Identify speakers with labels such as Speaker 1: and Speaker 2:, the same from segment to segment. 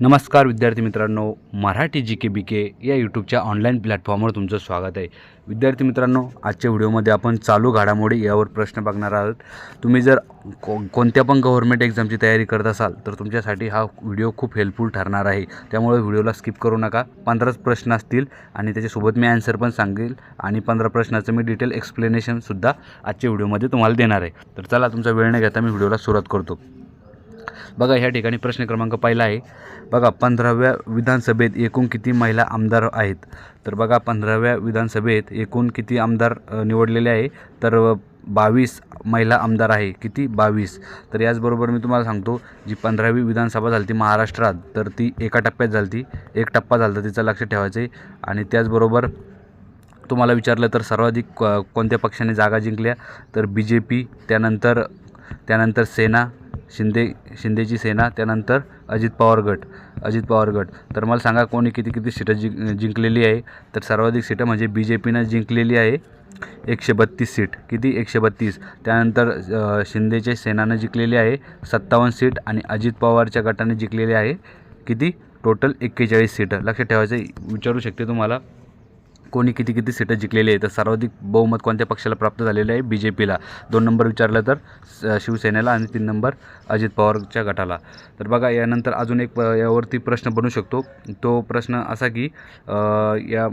Speaker 1: नमस्कार विद्यार्थी मित्रांनो मराठी जी के बी के या यूट्यूबच्या ऑनलाईन प्लॅटफॉर्मवर तुमचं स्वागत आहे. विद्यार्थी मित्रांनो आजच्या व्हिडिओमध्ये आपण चालू घडामोडी यावर प्रश्न बघणार आहोत. तुम्ही जर को कोणत्या पण गव्हर्मेंट एक्झामची तयारी करत असाल तर तुमच्यासाठी हा व्हिडिओ खूप हेल्पफुल ठरणार आहे. त्यामुळे व्हिडिओला स्किप करू नका. पंधराच प्रश्न असतील आणि त्याच्यासोबत मी ॲन्सर पण सांगेल आणि पंधरा प्रश्नाचं मी डिटेल एक्सप्लेनेशनसुद्धा आजच्या व्हिडिओमध्ये तुम्हाला देणार आहे. तर चला तुमचा वेळ न घेता मी व्हिडिओला सुरुवात करतो. बघा ह्या ठिकाणी प्रश्न क्रमांक पहिला आहे. बघा पंधराव्या विधानसभेत एकूण किती महिला आमदार आहेत? तर बघा पंधराव्या विधानसभेत एकूण किती आमदार निवडलेले आहे? तर बावीस महिला आमदार आहे. किती? बावीस. तर याचबरोबर मी तुम्हाला सांगतो जी पंधरावी विधानसभा झाली ती महाराष्ट्रात तर ती एका टप्प्यात झाली ती. एक टप्पा झाला तिचं लक्ष ठेवायचं आहे. आणि त्याचबरोबर तुम्हाला विचारलं तर सर्वाधिक कोणत्या पक्षाने जागा जिंकल्या? तर बी जे पी त्यानंतर त्यानंतर सेना शिंदे शिंदेची सेना त्यानंतर अजित पवार गट. अजित पवार गट. तर मला सांगा कोणी किती किती सीटं जिंक जिंकलेली आहे? तर सर्वाधिक सीटं म्हणजे बी जे पीनं जिंकलेली आहे एकशे बत्तीस सीट. किती? एकशे बत्तीस. त्यानंतर शिंदेच्या सेनानं जिंकलेली आहे सत्तावन्न सीट आणि अजित पवारच्या गटाने जिंकलेली आहे किती? टोटल एक्केचाळीस सीटं. लक्षात ठेवायचं विचारू शकते तुम्हाला? कोणी किती किती सीटं जिंकलेली आहे तर सर्वाधिक बहुमत कोणत्या पक्षाला प्राप्त झालेलं आहे? बी जे पीला दोन नंबर विचारलं तर शिवसेनेला आणि तीन नंबर अजित पवारच्या गटाला. तर बघा यानंतर अजून एक प- यावरती प्रश्न बनू शकतो. तो प्रश्न असा की या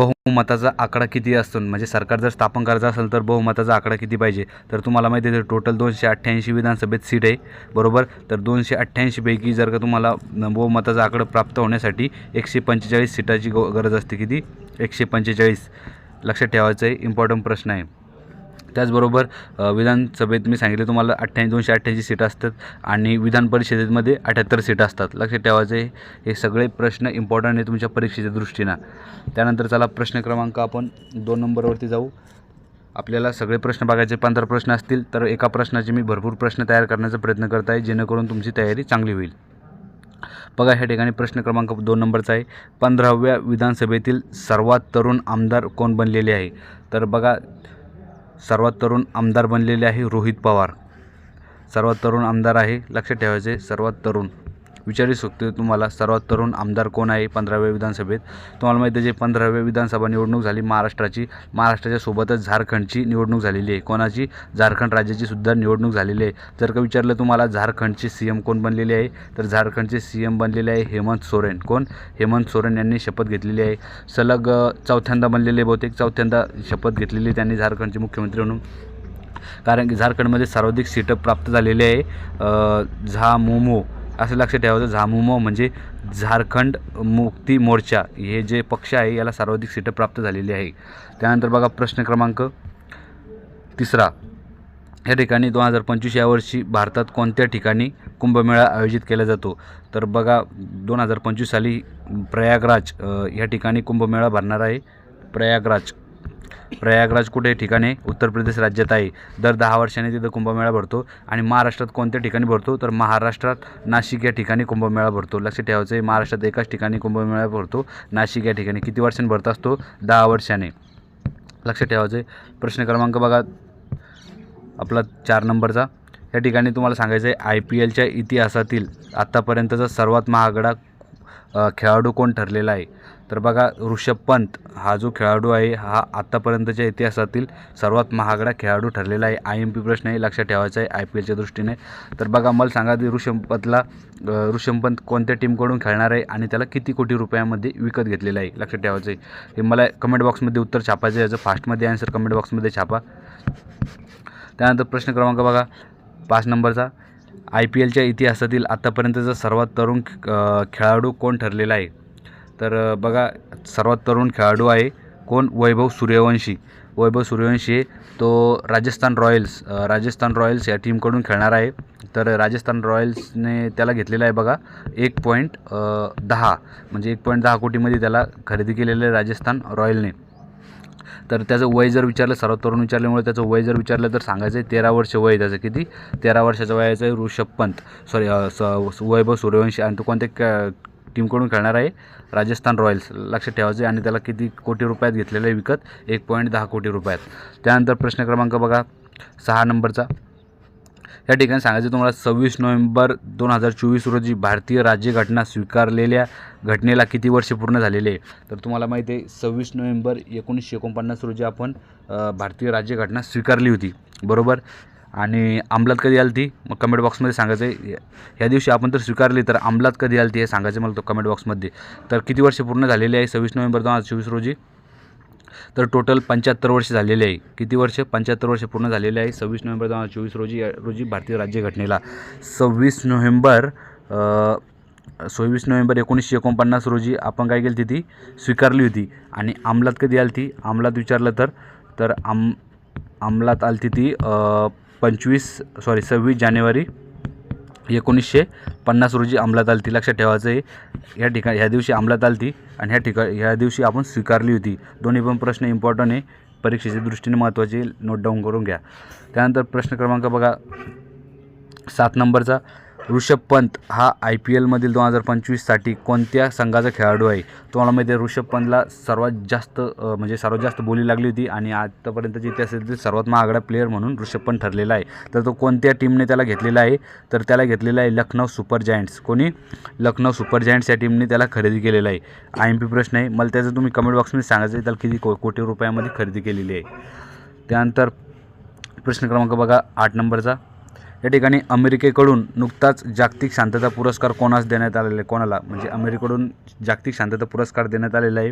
Speaker 1: बहुमताचा आकडा किती असतो? म्हणजे सरकार जर स्थापन करायचं असेल तर बहुमताचा आकडा किती पाहिजे? तर तुम्हाला माहिती आहे टोटल दोनशे अठ्ठ्याऐंशी विधानसभेत सीट आहे बरोबर? तर दोनशे अठ्ठ्याऐंशीपैकी जर का तुम्हाला बहुमताचा आकडा प्राप्त होण्यासाठी एकशे पंचेचाळीस सीटाची ग गरज असते किती? एकशे पंचेचाळीस. लक्षात ठेवायचं आहे इम्पॉर्टंट प्रश्न आहे. त्याचबरोबर विधानसभेत मी सांगितलं तुम्हाला अठ्ठ्याऐंशी दोनशे अठ्ठ्याऐंशी सीट असतात आणि विधान परिषदेमध्ये अठ्याहत्तर सीट असतात. लक्षात ठेवायचे हे सगळे प्रश्न इम्पॉर्टंट आहे तुमच्या परीक्षेच्या दृष्टीनं. त्यानंतर चला प्रश्न क्रमांक आपण दोन नंबरवरती जाऊ. आपल्याला सगळे प्रश्न बघायचे पंधरा प्रश्न असतील तर एका प्रश्नाचे मी भरपूर प्रश्न तयार करण्याचा प्रयत्न करत आहे जेणेकरून तुमची तयारी चांगली होईल. बघा ह्या ठिकाणी प्रश्न क्रमांक दोन नंबरचा आहे. पंधराव्या विधानसभेतील सर्वात तरुण आमदार कोण बनलेले आहे? तर बघा सर्वात तरुण आमदार बनलेले आहे रोहित पवार. सर्वात तरुण आमदार आहे लक्षात ठेवायचे सर्वात तरुण. विचारू शकतो तुम्हाला. सर्वात तरुण आमदार कोण आहे? पंधराव्या विधानसभेत. तुम्हाला माहिती आहे जे पंधराव्या विधानसभा निवडणूक झाली महाराष्ट्राची महाराष्ट्राच्या सोबतच झारखंडची निवडणूक झालेली आहे. कोणाची? झारखंड राज्याची सुद्धा निवडणूक झालेली आहे. जर का विचारलं तुम्हाला झारखंडचे सी एम कोण बनलेले आहे? तर झारखंडचे सी एम बनलेले आहे हेमंत सोरेन. कोण? हेमंत सोरेन यांनी शपथ घेतलेली आहे. सलग चौथ्यांदा बनलेले बहुतेक चौथ्यांदा शपथ घेतलेली त्यांनी झारखंडचे मुख्यमंत्री म्हणून. कारण की झारखंडमध्ये सर्वाधिक सीटं प्राप्त झालेली आहे. झा मोमो असं लक्षात ठेवायचं. झामुमो म्हणजे झारखंड मुक्ती मोर्चा. हे जे पक्ष आहे याला सर्वाधिक सीटं प्राप्त झालेली आहे. त्यानंतर बघा प्रश्न क्रमांक तिसरा. या ठिकाणी दोन हजार पंचवीस या वर्षी भारतात कोणत्या ठिकाणी कुंभमेळा आयोजित केला जातो? तर बघा दोन हजार पंचवीस साली प्रयागराज या ठिकाणी कुंभमेळा भरणार आहे प्रयागराज. प्रयागराज कुठे? ठिकाणी. उत्तर प्रदेश राज्यात आहे. दर दहा वर्षांनी तिथं कुंभमेळा भरतो आणि महाराष्ट्रात कोणत्या ठिकाणी भरतो? तर महाराष्ट्रात नाशिक या ठिकाणी कुंभमेळा भरतो. लक्षात ठेवायचं आहे महाराष्ट्रात एकाच ठिकाणी कुंभमेळा भरतो. नाशिक या ठिकाणी किती वर्षांनी भरत असतो? दहा वर्षाने. लक्षात ठेवायचं आहे. प्रश्न क्रमांक बघा. आपला चार नंबरचा. या ठिकाणी तुम्हाला सांगायचं आहे आय पी एलच्या इतिहासातील आत्तापर्यंतचा सर्वात महागडा खेळाडू कोण ठरलेला आहे? तर बघा ऋषभ पंत हा जो खेळाडू आहे हा आत्तापर्यंतच्या इतिहासातील सर्वात महागडा खेळाडू ठरलेला आहे. आय एम पी प्रश्न हे लक्षात ठेवायचा आहे आय पी एलच्या दृष्टीने. तर बघा मला सांगा की ऋषभ पंतला ऋषभ पंत कोणत्या टीमकडून खेळणार आहे आणि त्याला किती कोटी रुपयामध्ये विकत घेतलेलं आहे लक्षात ठेवायचं आहे. हे मला कमेंट बॉक्समध्ये उत्तर छापायचं आहे. याचं फास्टमध्ये आन्सर कमेंट बॉक्समध्ये छापा. त्यानंतर प्रश्न क्रमांक बघा पाच नंबरचा. आय पी एलच्या इतिहासातील आत्तापर्यंतचा सर्वात तरुण खेळाडू कोण ठरलेला आहे? तर बघा सर्वात तरुण खेळाडू आहे कोण? वैभव सूर्यवंशी. वैभव सूर्यवंशी आहे तो राजस्थान रॉयल्स राजस्थान रॉयल्स या टीमकडून खेळणार आहे. तर राजस्थान रॉयल्सने त्याला घेतलेला आहे बघा एक पॉईंट दहा. म्हणजे एक पॉईंट दहा कोटीमध्ये त्याला खरेदी केलेलं आहे राजस्थान रॉयलने. तर त्याचं वय जर विचारलं सर्वात तरुण विचारल्यामुळे त्याचं वय जर विचारलं तर सांगायचं आहे तेरा वर्ष वय त्याचं. किती? तेरा वर्षाचं वयाचं आहे ऋषभ पंत. सॉरी स वैभव सूर्यवंशी. आणि तो कोणत्या क टीमकडून खेळणार आहे. राजस्थान रॉयल्स. लक्षात ठेवायचं आणि त्याला किती कोटी रुपयात घेतलेलं आहे विकत? एक पॉईंट दहा कोटी रुपयात. त्यानंतर प्रश्न क्रमांक बघा. सहा नंबरचा. या ठिकाणी सांगायचं तुम्हाला सव्वीस नोव्हेंबर दोन हजार चोवीस रोजी भारतीय राज्यघटना स्वीकारलेल्या घटनेला किती वर्ष पूर्ण झालेले आहे? तर तुम्हाला माहिती आहे सव्वीस नोव्हेंबर एकोणीसशे एकोणपन्नास रोजी आपण भारतीय राज्यघटना स्वीकारली होती. बरोबर? आणि अंमलात कधी आली ती मग कमेंट बॉक्समध्ये सांगायचं आहे. ह्या दिवशी आपण तर स्वीकारली तर अंमलात कधी आली ती हे सांगायचं मला तो कमेंट बॉक्समध्ये तर किती वर्ष पूर्ण झालेली आहे? सव्वीस नोव्हेंबर दोन हजार चोवीस रोजी. तर टोटल पंच्याहत्तर वर्ष झालेले आहे. किती वर्ष? पंच्याहत्तर वर्ष पूर्ण झालेले आहे. सव्वीस नोव्हेंबर दोन हजार चोवीस रोजी रोजी भारतीय राज्यघटनेला सव्वीस नोव्हेंबर सव्वीस नोव्हेंबर एकोणीसशे एकोणपन्नास रोजी आपण काय केली ती स्वीकारली होती. आणि अंमलात कधी आली ती अंमलात विचारलं तर तर आम अंमलात आली ती पंचवीस सॉरी सव्वीस जानेवारी एकोणीसशे पन्नास रोजी अंमलात आली. ती लक्षात ठेवायचं आहे या ठिकाणी ह्या दिवशी अंमलात आली ती आणि ह्या ठिकाणी ह्या दिवशी आपण स्वीकारली होती. दोन्ही पण प्रश्न इम्पॉर्टंट आहे. परीक्षेच्या दृष्टीने महत्त्वाचे नोट डाऊन करून घ्या. त्यानंतर प्रश्न क्रमांक बघा. सात नंबरचा. ऋषभ पंत हा आय पी एलमधील दोन हजार पंचवीससाठी कोणत्या संघाचा खेळाडू आहे? तुम्हाला माहिती आहे ऋषभ पंतला सर्वात जास्त म्हणजे सर्वात जास्त बोली लागली होती आणि आत्तापर्यंतची इतिहासातील सर्वात महागडा प्लेअर म्हणून ऋषभ पंत ठरलेला आहे. तर तो कोणत्या टीमने त्याला घेतलेला आहे? तर त्याला घेतलेला आहे लखनौ सुपर जायंट्स. कोणी? लखनौ सुपर जायंट्स या टीमने त्याला खरेदी केलेला आहे. आय एम पी प्रश्न आहे. मला त्याचं तुम्ही कमेंट बॉक्समध्ये सांगायचं आहे त्याला किती को कोटी रुपयामध्ये खरेदी केलेली आहे. त्यानंतर प्रश्न क्रमांक बघा आठ नंबरचा. या ठिकाणी अमेरिकेकडून नुकताच जागतिक शांतता पुरस्कार कोणास देण्यात आलेला आहे कोणाला? म्हणजे अमेरिकेकडून जागतिक शांतता पुरस्कार देण्यात आलेला आहे.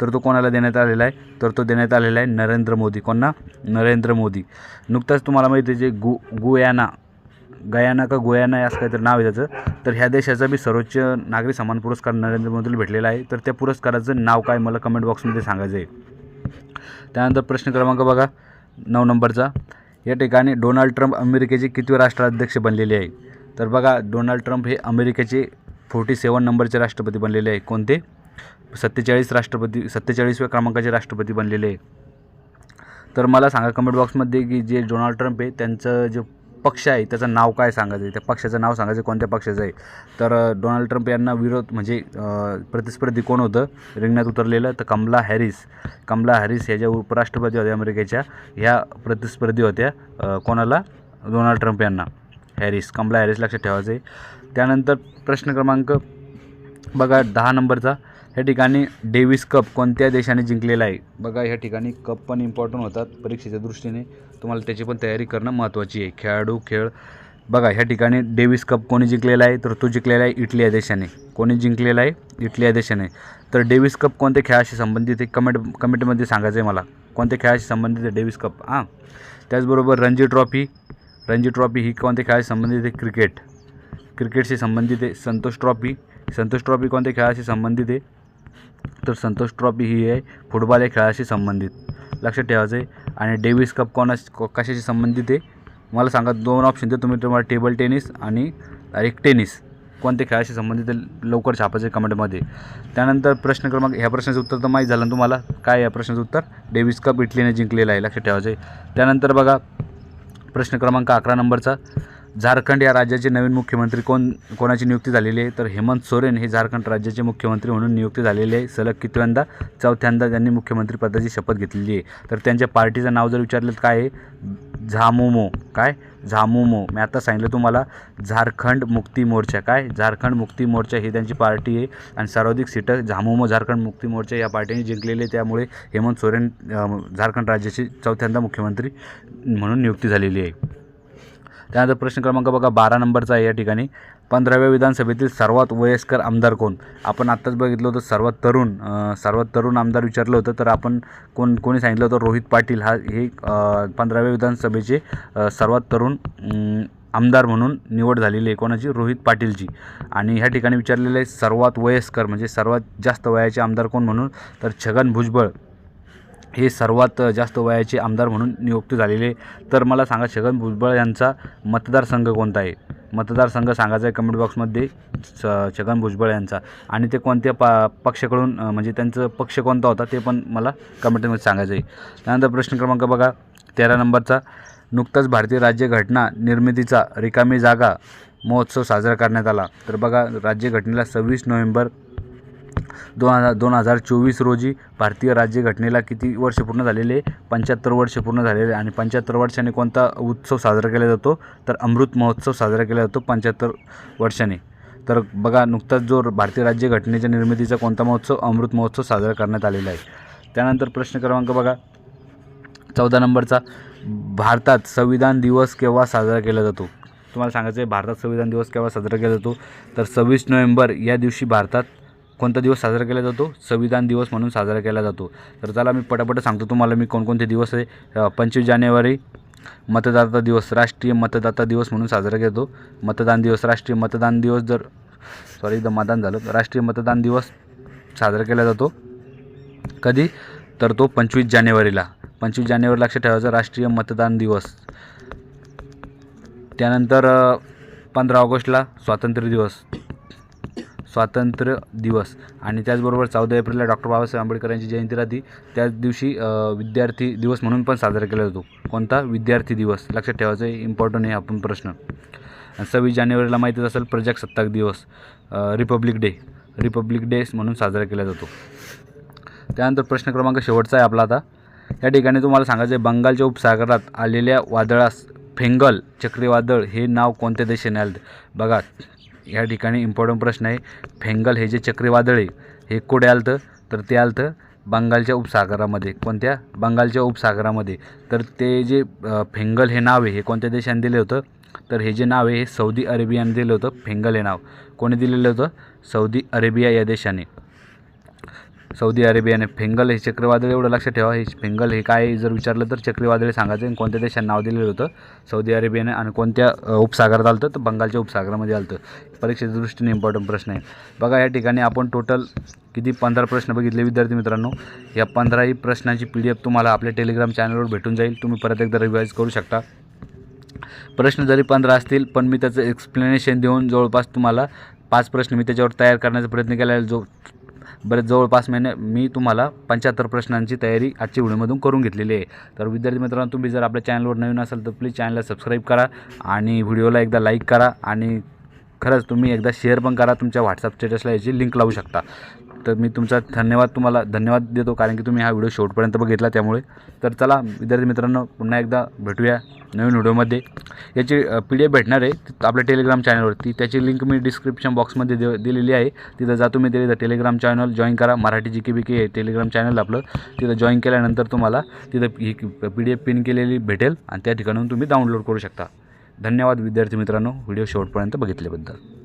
Speaker 1: तर तो कोणाला देण्यात आलेला आहे? तर तो देण्यात आलेला आहे नरेंद्र मोदी. कोणना? नरेंद्र मोदी. नुकताच तुम्हाला माहिती आहे जे गु गुयाना गयाना का गोयाना असं काहीतरी नाव आहे त्याचं. तर ह्या देशाचा बी सर्वोच्च नागरी सन्मान पुरस्कार नरेंद्र मोदीला भेटलेला आहे. तर त्या पुरस्काराचं नाव काय मला कमेंट बॉक्समध्ये सांगायचं आहे त्यानंतर प्रश्न क्रमांक बघा नऊ नंबरचा. या ठिकाणी डोनाल्ड ट्रम्प अमेरिकेचे कितवे राष्ट्राध्यक्ष बनलेले आहे तर बघा डोनाल्ड ट्रम्प हे अमेरिकेचे फोर्टी सेवन नंबरचे राष्ट्रपती बनलेले आहे कोणते? सत्तेचाळीस राष्ट्रपती सत्तेचाळीसव्या क्रमांकाचे राष्ट्रपती बनलेले आहे तर मला सांगा कमेंट बॉक्समध्ये की जे डोनाल्ड ट्रम्प आहे त्यांचं जे पक्ष आहे त्याचं नाव काय सांगायचं आहे? त्या पक्षाचं नाव सांगायचं कोणत्या पक्षाचं आहे? तर डोनाल्ड ट्रम्प यांना विरोध म्हणजे प्रतिस्पर्धी कोण होतं? रिंगणात उतरलेलं तर कमला हॅरिस. कमला हॅरिस ह्या ज्या उपराष्ट्रपती होत्या अमेरिकेच्या ह्या प्रतिस्पर्धी होत्या कोणाला? डोनाल्ड ट्रम्प यांना. हॅरिस. कमला हॅरिस लक्षात ठेवायचं आहे. त्यानंतर प्रश्न क्रमांक बघा दहा नंबरचा. ह्या ठिकाणी डेव्हिस कप कोणत्या देशाने जिंकलेला आहे? बघा ह्या ठिकाणी कप पण इम्पॉर्टंट होतात परीक्षेच्या दृष्टीने. तुम्हाला त्याची पण तयारी करणं महत्त्वाची आहे. खेळाडू खेळ. बघा ह्या ठिकाणी डेव्हिस कप कोणी जिंकलेला आहे? तर तो जिंकलेला आहे इटली या देशाने. कोणी जिंकलेला आहे? इटली या देशाने. तर डेव्हिस कप कोणत्या खेळाशी संबंधित आहे? कमेंट कमेंटमध्ये सांगायचं आहे मला. कोणत्या खेळाशी संबंधित आहे डेव्हिस कप? हां. त्याचबरोबर रणजी ट्रॉफी. रणजी ट्रॉफी ही कोणत्या खेळाशी संबंधित आहे? क्रिकेट. क्रिकेटशी संबंधित आहे संतोष ट्रॉफी. संतोष ट्रॉफी कोणत्या खेळाशी संबंधित आहे? तर संतोष ट्रॉफी ही आहे फुटबॉल या खेळाशी संबंधित. लक्षात ठेवायचं आहे. आणि डेव्हिस कप कोणा कशाशी संबंधित आहे? मला सांगा दोन ऑप्शन दे तुम्ही तुम्हाला टेबल टेनिस आणि एक टेनिस कोणत्या खेळाशी संबंधित लवकर छापायचं आहे कमेंटमध्ये त्यानंतर प्रश्न क्रमांक ह्या प्रश्नाचं उत्तर तर माहीत झालं ना तुम्हाला? काय या प्रश्नाचं उत्तर? डेव्हिस कप इटलीने जिंकलेलं आहे. लक्षात ठेवायचं आहे. त्यानंतर बघा प्रश्न क्रमांक अकरा नंबरचा. झारखंड या राज्याचे नवीन मुख्यमंत्री कोण कोणाची नियुक्ती झालेली आहे? तर हेमंत सोरेन हे झारखंड राज्याचे मुख्यमंत्री म्हणून नियुक्ती झालेले आहे. सलग कितव्यांदा? चौथ्यांदा त्यांनी मुख्यमंत्री पदाची शपथ घेतलेली आहे. तर त्यांच्या पार्टीचं नाव जर विचारलं तर काय आहे? झामुमो. काय? झामुमो. मी आता सांगितलं तुम्हाला झारखंड मुक्ती मोर्चा. काय? झारखंड मुक्ती मोर्चा ही त्यांची पार्टी आहे. आणि सर्वाधिक सीटं झामुमो झारखंड मुक्ती मोर्चा या पार्टीने जिंकलेली आहे. त्यामुळे हेमंत सोरेन झारखंड राज्याची चौथ्यांदा मुख्यमंत्री म्हणून नियुक्ती झालेली आहे. त्यानंतर प्रश्न क्रमांक बघा बारा नंबरचा आहे या ठिकाणी. पंधराव्या विधानसभेतील सर्वात वयस्कर आमदार कोण? आपण आत्ताच बघितलं होतं सर्वात तरुण सर्वात तरुण आमदार विचारलं होतं तर आपण कोण कोणी सांगितलं होतं रोहित पाटील. हा हे पंधराव्या विधानसभेचे सर्वात तरुण आमदार म्हणून निवड झालेली आहे. कोणाची? रोहित पाटीलची. आणि ह्या ठिकाणी विचारलेलं आहे सर्वात वयस्कर म्हणजे सर्वात जास्त वयाचे आमदार कोण म्हणून? तर छगन भुजबळ. हे सर्वात जास्त वयाचे आमदार म्हणून नियुक्त झालेले. तर मला सांगा छगन भुजबळ यांचा मतदारसंघ कोणता आहे? मतदारसंघ सांगायचा आहे कमेंट बॉक्समध्ये स छगन भुजबळ यांचा. आणि ते कोणत्या पा पक्षाकडून म्हणजे त्यांचं पक्ष कोणता होता ते पण मला कमेंटमध्ये सांगायचं आहे. त्यानंतर प्रश्न क्रमांक बघा तेरा नंबरचा. नुकताच भारतीय राज्यघटना निर्मितीचा रिकामी जागा महोत्सव साजरा करण्यात आला. तर बघा राज्यघटनेला सव्वीस नोव्हेंबर दोन हजार दोन हजार चोवीस रोजी भारतीय राज्यघटनेला किती वर्ष पूर्ण झालेले? पंच्याहत्तर वर्ष पूर्ण झालेले आणि पंच्याहत्तर वर्षाने कोणता उत्सव साजरा केला जातो? तर अमृत महोत्सव साजरा केला जातो पंच्याहत्तर वर्षाने. तर बघा नुकताच जो भारतीय राज्यघटनेच्या निर्मितीचा कोणता महोत्सव? अमृत महोत्सव साजरा करण्यात आलेला आहे. त्यानंतर प्रश्न क्रमांक बघा. चौदा नंबरचा भारतात संविधान दिवस केव्हा साजरा केला जातो? तुम्हाला सांगायचं आहे भारतात संविधान दिवस केव्हा साजरा केला जातो? तर सव्वीस नोव्हेंबर या दिवशी भारतात कोणता दिवस साजरा केला जातो? संविधान दिवस म्हणून साजरा केला जातो. तर चला मी पटापट सांगतो तुम्हाला मी कोणकोणते दिवस आहे. पंचवीस जानेवारी मतदाता दिवस राष्ट्रीय मतदाता दिवस म्हणून साजरा केतो मतदान दिवस राष्ट्रीय मतदान दिवस जर सॉरी एकदा मतदान झालं. राष्ट्रीय मतदान दिवस साजरा केला जातो. कधी? तर तो पंचवीस जानेवारीला. पंचवीस जानेवारी लक्षात ठेवायचा राष्ट्रीय मतदान दिवस. त्यानंतर पंधरा ऑगस्टला स्वातंत्र्य दिवस. स्वातंत्र्य दिवस. आणि त्याचबरोबर चौदा एप्रिलला डॉक्टर बाबासाहेब आंबेडकरांची जयंती राहते. त्याच दिवशी विद्यार्थी दिवस म्हणून पण साजरा केला जातो. कोणता? विद्यार्थी दिवस. लक्षात ठेवायचं आहे इम्पॉर्टंट आहे आपण प्रश्न. सव्वीस जानेवारीला माहितीच असेल प्रजासत्ताक दिवस रिपब्लिक डे. रिपब्लिक डे म्हणून साजरा केला जातो. त्यानंतर प्रश्न क्रमांक शेवटचा आहे आपला आता. या ठिकाणी तुम्हाला सांगायचं आहे बंगालच्या उपसागरात आलेल्या वादळास फेंगल चक्रीवादळ हे नाव कोणत्या देशाने आलं? बघा या ठिकाणी इम्पॉर्टंट प्रश्न आहे. फेंगल हे जे चक्रीवादळ आहे हे कुठे आलतं? तर ते आलतं बंगालच्या उपसागरामध्ये. कोणत्या? बंगालच्या उपसागरामध्ये. तर ते जे फेंगल हे नाव आहे हे कोणत्या देशाने दिले होतं? तर हे जे नाव आहे हे सौदी अरेबियाने दिलं होतं. फेंगल हे नाव कोणी दिलेलं होतं? सौदी अरेबिया या देशाने. सौदी अरेबियाने फेंगल हे चक्रीवादळ एवढं लक्षात ठेवा. हे फेंगल हे काय जर विचारलं तर चक्रीवादळ सांगायचं आणि कोणत्या देशांना नाव दिलेलं होतं? सौदी अरेबियाने आणि कोणत्या उपसागरात आलं तर बंगालच्या उपसागरामध्ये आलं परीक्षेच्या दृष्टीने इम्पॉर्टंट प्रश्न आहे. बघा या ठिकाणी आपण टोटल किती? पंधरा प्रश्न बघितले विद्यार्थी मित्रांनो. या पंधराही प्रश्नांची पी डी एफ तुम्हाला आपल्या टेलिग्राम चॅनलवर भेटून जाईल. तुम्ही परत एकदा रिवाईज करू शकता. प्रश्न जरी पंधरा असतील पण मी त्याचं एक्सप्लेनेशन देऊन जवळपास तुम्हाला पाच प्रश्न मी त्याच्यावर तयार करण्याचा प्रयत्न केला जो बरेच जवळपास महिने मी तुम्हाला पंच्याहत्तर प्रश्नांची तयारी आजच्या व्हिडिओमधून करून घेतलेली आहे. तर विद्यार्थी मित्रांनो तुम्ही जर आपल्या चॅनलवर नवीन असाल तर प्लीज चॅनलला सबस्क्राईब करा आणि व्हिडिओला एकदा लाईक करा आणि खरंच तुम्ही एकदा शेअर पण करा. तुमच्या व्हॉट्सअप स्टेटसला याची लिंक लावू शकता. तर मी तुमचा धन्यवाद तुम्हाला धन्यवाद देतो कारण की तुम्ही हा व्हिडिओ शेवटपर्यंत बघितला त्यामुळे. तर चला विद्यार्थी मित्रांनो पुन्हा एकदा भेटूया नवीन व्हिडिओमध्ये. याची पी डी एफ भेटणार आहे आपल्या टेलिग्राम चॅनलवरती त्याची लिंक मी डिस्क्रिप्शन बॉक्समध्ये दे दिलेली आहे. तिथं जा तुम्ही तिथे टेलिग्राम चॅनल जॉईन करा. मराठी जी के बी के आहे टेलिग्राम चॅनल आपलं. तिथं जॉईन केल्यानंतर तुम्हाला तिथं ही पी डी एफ पिन केलेली भेटेल. आणि त्या ठिकाणून तुम्ही डाउनलोड करू शकता. धन्यवाद विद्यार्थी मित्रांनो व्हिडिओ शेवटपर्यंत बघितल्याबद्दल.